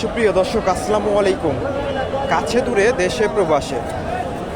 সুপ্রিয় দর্শক, আসসালামু আলাইকুম। কাছে দূরে দেশে প্রবাসে।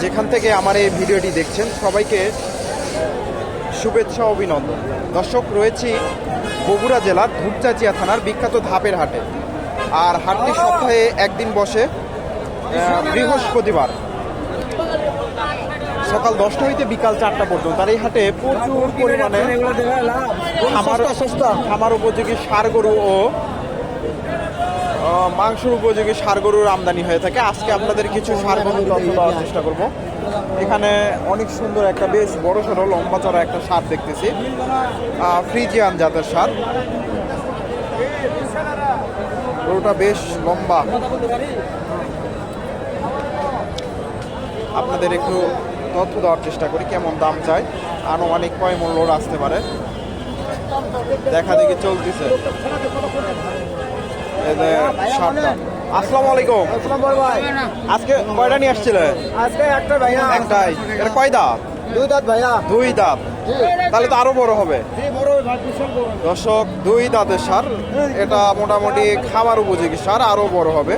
যেখান থেকে আমার এই ভিডিওটি দেখছেন, সবাইকে শুভেচ্ছা, অভিনন্দন। দর্শক, রয়েছি বগুড়া জেলার ধূপচাচিয়া থানার বিখ্যাত ধাপের হাটে। আর হাটটি সপ্তাহে একদিন বসে বৃহস্পতিবার। সকাল দশটা হইতে বিকাল চারটা পর্যন্ত। আর এই হাটে প্রচুর পরিমাণে খামার খামার উপযোগী সার গরু ও মাংসের উপযোগী সার গরুর আমদানি হয়ে থাকে। আজকে আপনাদের কিছু সার গরুর তথ্য দেওয়ার চেষ্টা করব। এখানে অনেক সুন্দর একটা বেশ বড় সড়ো লম্বা চড়া একটা সার দেখতেছি। ফ্রিজিয়ান জাতের সার। গরুটা বেশ লম্বা। আপনাদের একটু তথ্য দেওয়ার চেষ্টা করি কেমন দাম চাই আনুমানিক কয় মূল্য আসতে পারে। দেখা দেখি চলতেছে। আসসালামু আলাইকুম। আজকে কয়টা নিয়ে আসছিলে? আজকে একটা ভাইয়া। একটাই। এটা কয় দাঁত? দুই দাঁত ভাইয়া। দুই দাঁত। তাহলে তো আরও বড় হবে। দর্শক দুই দাঁতের সার। এটা মোটামুটি খামার উপযোগী সার আরও বড় হবে।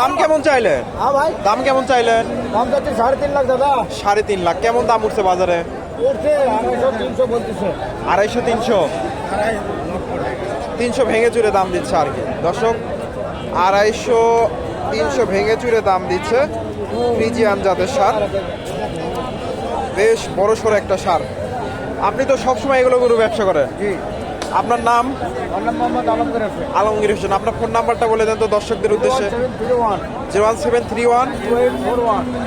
দাম কেমন চাইলেন হ্যাঁ ভাই। দাম কেমন চাইলেন? দাম যাচ্ছে সাড়ে তিন লাখ দাদা। সাড়ে তিন লাখ। কেমন দাম উঠছে বাজারে? উঠছে আড়াইশো তিনশো বলতেছে। আড়াইশো তিনশো? তিনশো ভেঙে চুরে দাম দিচ্ছে আর কি। দর্শক আড়াইশো তিনশো ভেঙে চুরে দাম দিচ্ছে ফ্রিজিয়ান জাতের সার। বেশ বড় সড়ো একটা সার। আপনি তো সবসময় এগুলো গরু ব্যবসা করেন? জি। আপনার নাম? আলমগীর হোসেন। আপনার ফোন নাম্বারটা বলে দেন তো দর্শকদের উদ্দেশ্যে। Zero one seven three one.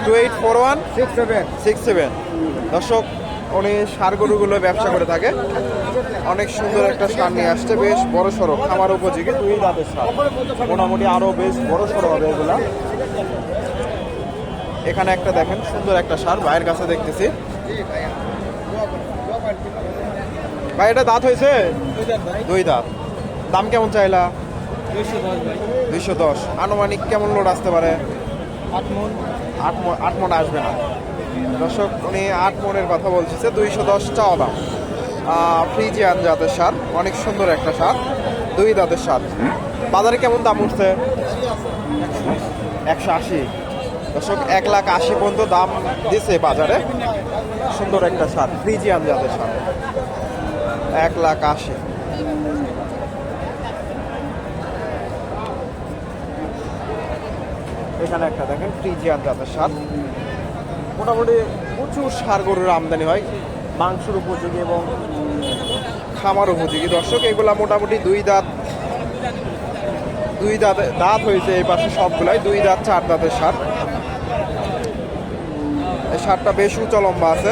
Two eight four one. Six seven. দর্শক উনি সার গরুগুলো ব্যবসা করে থাকে। অনেক সুন্দর একটা সার নিয়ে আসছে বেশ বড় সড়ো খামার উপযোগী। দুই দাঁতের সার। মোটামুটি আরও বেশ বড় সড়ো হবে এগুলা। এখানে একটা দেখেন সুন্দর একটা সার ভাইয়ের কাছে দেখতেছি। ভাই, এটা দাঁত হয়েছে? দুই দাঁত। দাম কেমন চাইলা? দুইশো দশ। আনুমানিক কেমন লোড আসতে পারে? আট মন। আট মন আট মন আসবে না। দর্শক, উনি আট মনের কথা বলছে, দুইশো দশ চাওয়া দাম। ফ্রিজিয়ান জাতের সার অনেক সুন্দর একটা সার দুই দাঁতের সার বাজারে কেমন দাম উঠছে? একশো আশি। দর্শক, এক লাখ আশি পর্যন্ত দাম দিছে বাজারে। সুন্দর একটা সার ফ্রিজিয়ান জাতের সার এক লাখ আশি। এখানে একটা দেখেন, ফ্রিজিয়ান জাতের সার। মোটামুটি প্রচুর সার গরুর আমদানি হয়, মাংসের উপযোগী এবং খামার উপযোগী। দর্শক, এগুলা মোটামুটি দুই দাঁত দুই দাঁত দাঁত হয়েছে এই পাশে সবগুলাই, দুই দাঁত, চার দাঁতের সার। এই সারটা বেশ উঁচু লম্বা আছে।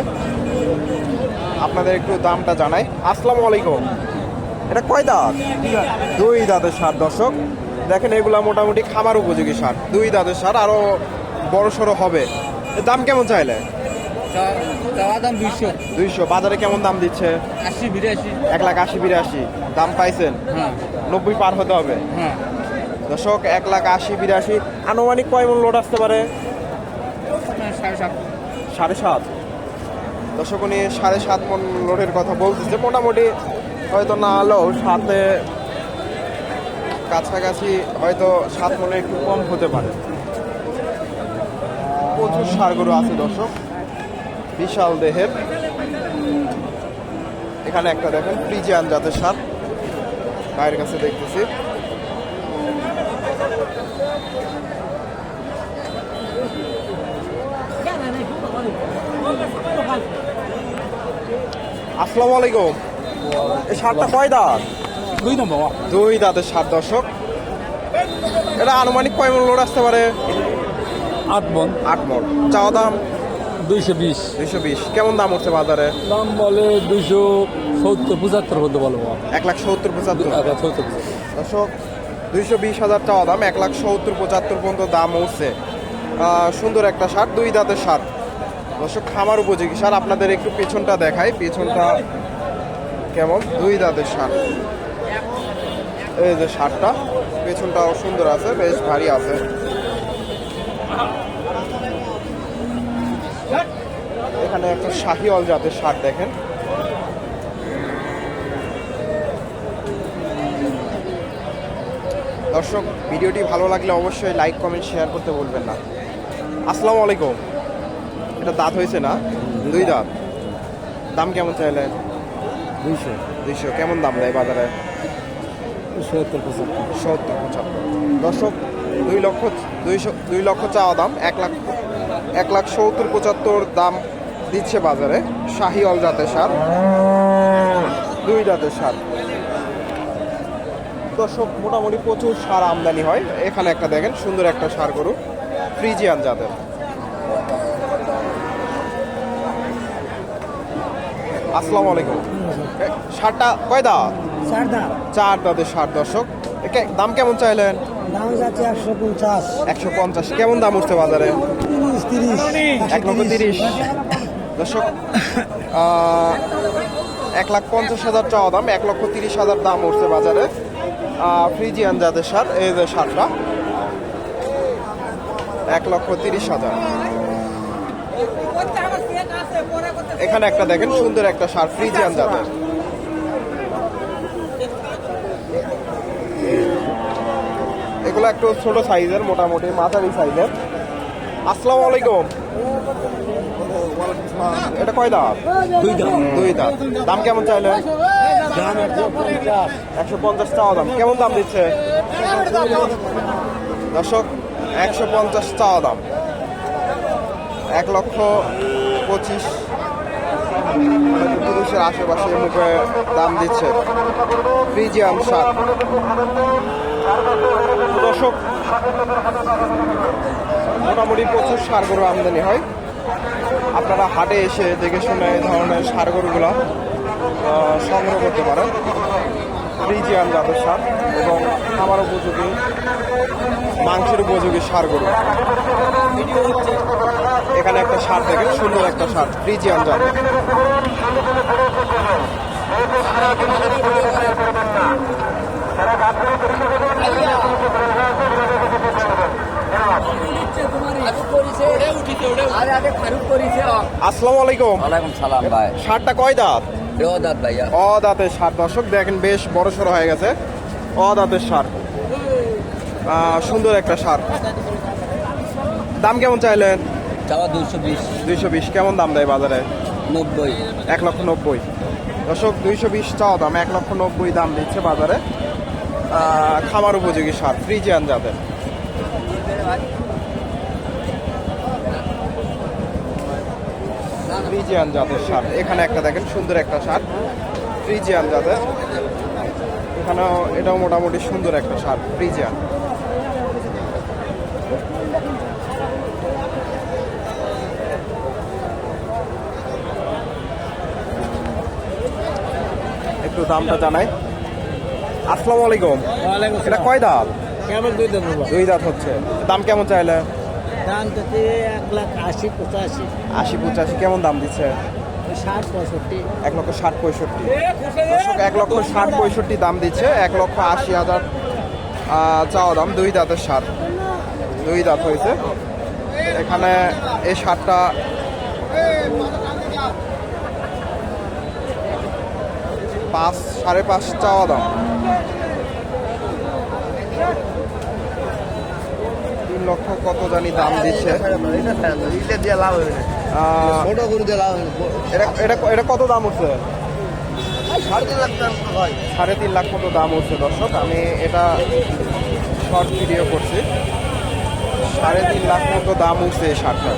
আপনাদের একটু দামটা জানাই। আসসালামু আলাইকুম। এটা কয় দাঁত? দুই দাঁতের সার দর্শক। দেখেন এগুলা মোটামুটি খামার উপযোগী সার। দুই দাঁতের সার আরও বড় সড়ো হবে। দাম কেমন চাইলে? দাম দুইশো। দুইশো। বাজারে কেমন দাম দিচ্ছে? আশি বিরাশি। এক লাখ আশি বিরাশি। দাম পাইছেন? হ্যাঁ। নব্বই পার হতে হবে। হ্যাঁ। দর্শক এক লাখ আশি বিরাশি। আনুমানিক কয় মন লোড আসতে পারে? সাড়ে সাত। সাড়ে সাত। দর্শক উনি সাড়ে সাত মন লোডের কথা বলতেছে। মোটামুটি হয়তো না হলেও সাথে কাছাকাছি হয়তো সাত মনে একটু কম হতে পারে। প্রচুর সারগরু আছে দর্শক। বিশাল দেহের। এখানে একটা দেখেন, ফ্রিজিয়ান জাতের সার। ভাইয়ের কাছে দেখতেছি। আসসালামু আলাইকুম। এই সারটা কয় দাঁত? দুই নম্বর দুই দাঁতের সাত দশক এটা আনুমানিক কয় মন লোড আসতে পারে? আট মন। আট মন। চাওয়া দাম? দুইশো বিশ। দুইশো বিশ। কেমন দাম উঠছে বাজারে? দাম বলে দুইশো সত্তর পঁচাত্তর বলতে বলব। এক লাখ সত্তর পঁচাত্তর। দর্শক দুইশো বিশ হাজার চাওয়া দাম এক লাখ সত্তর পঁচাত্তর পর্যন্ত দাম উঠছে। সুন্দর একটা সার দুই দাঁতের সার দর্শক, খামার উপযোগী সার আপনাদের একটু পেছনটা দেখাই। পেছনটা কেমন? দুই দাঁতের সার। এই যে সারটা, পেছনটাও সুন্দর আছে, বেশ ভারী আছে। এখানে একটা শাহিওয়াল জাতের সার দেখেন। দর্শক, ভিডিওটি ভালো লাগলে অবশ্যই লাইক, কমেন্ট, শেয়ার করতে বলবেন না। আসসালামু আলাইকুম। এটা দাঁত হয়েছে না? দুই দাঁত। দাম কেমন চাইলেন দুইশো। দুইশো। কেমন দাম দেয় বাজারে? সত্তর পঁচাত্তর। সত্তর পঁচাত্তর। দর্শক দুই লক্ষ দুইশো দুই লক্ষ চাওয়া দাম এক লাখ এক লাখ সত্তর পঁচাত্তর দাম দিচ্ছে বাজারে। শাহি অল জাতের সার। দুই জাতের সার। দর্শক মোটামুটি প্রচুর সার আমদানি হয়। এখানে একটা দেখেন সুন্দর একটা সার গরু। ফ্রিজিয়ান জাতের। আসসালামু আলাইকুম। সারটা কয় দা চার দাঁতের সার দর্শক। একে দাম কেমন চাইলেন? একশো পঞ্চাশ। কেমন দাম উঠছে বাজারে? এক লক্ষ তিরিশ। দর্শক এক লাখ পঞ্চাশ হাজার চাওয়া দাম এক লক্ষ তিরিশ হাজার দাম উঠছে বাজারে। ফ্রিজিয়ান জাতের সার এই যে সারটা এক লক্ষ তিরিশ হাজার। এখানে একটা দেখেন সুন্দর একটা সার ফ্রিজিয়ান জাতের। এগুলো একটু ছোট সাইজের মোটামুটি মাঝারি সাইজের। আসসালামু আলাইকুম। এটা কয় দাঁত? দুই দাম দুই দাঁত। দাম কেমন চাইলেন? দাম একশো পঞ্চাশ একশো পঞ্চাশ চাওয়া দাম। কেমন দাম দিচ্ছে? দর্শক একশো পঞ্চাশ চাওয়া দাম। এক লক্ষ পঁচিশ তিরিশের আশেপাশে মুখে দাম দিচ্ছে ফ্রিজিয়াম সার দর্শক, মোটামুটি প্রচুর সার গরু আমদানি হয়। আপনারা হাটে এসে দেখে শুনে এই ধরনের সার গরুগুলো সংগ্রহ করতে পারেন। ফ্রিজিয়ান জাতের সার এবং আমার উপযোগী, মাংসের উপযোগী সার গরু এখানে একটা সার দেখেন সুন্দর একটা সার ফ্রিজিয়ান জাতের আসসালামু আলাইকুম। ওয়ালাইকুম সালাম ভাই। সারটা কয় দাঁত? দেওদাত ভাইয়া। অ দাঁতের সার দর্শক দেখেন বেশ বড় সড়ো হয়ে গেছে। অ দাঁতের সার। সুন্দর একটা সার। দাম কেমন চাইলেন? চাওয়া দুশো বিশ। দুইশো বিশ কেমন দাম দেয় বাজারে? নব্বই। এক লক্ষ নব্বই। দর্শক দুইশো বিশ চাওয়া দাম এক লক্ষ নব্বই দাম দিচ্ছে বাজারে। খামার উপযোগী সার ফ্রিজিয়ান জাতের ফ্রিজিয়ান জাতের সার। এখানে একটা দেখেন সুন্দর একটা সার। ফ্রিজিয়ান জাতের এখানেও এটাও মোটামুটি সুন্দর একটা সার ফ্রিজিয়ান দামটা জানাই। আসসালামু আলাইকুম। এটা কয় দাঁত কেমন দুই দাঁত হচ্ছে। দাম কেমন চাইলে? দাম এক লাখ আশি পঁচাশি। আশি পঁচাশি কেমন দাম দিচ্ছে? এক লক্ষ ষাট পঁয়ষট্টি। এক লক্ষ ষাট পঁয়ষট্টি দাম দিচ্ছে। এক লক্ষ আশি হাজার চাওয়া দাম। দুই দাঁতের সার দুই দাঁত হয়েছে। এখানে এই সারটা পাঁচ, সাড়ে পাঁচ চাওয়া দাম। তিন লক্ষ কত জানি দাম দিচ্ছে। এটা কত দাম হচ্ছে সাড়ে তিন লাখ মতো দাম হচ্ছে দর্শক? আমি এটা শর্ট ভিডিও করছি। সাড়ে তিন লাখ মতো দাম উঠছে এই শার্টটার?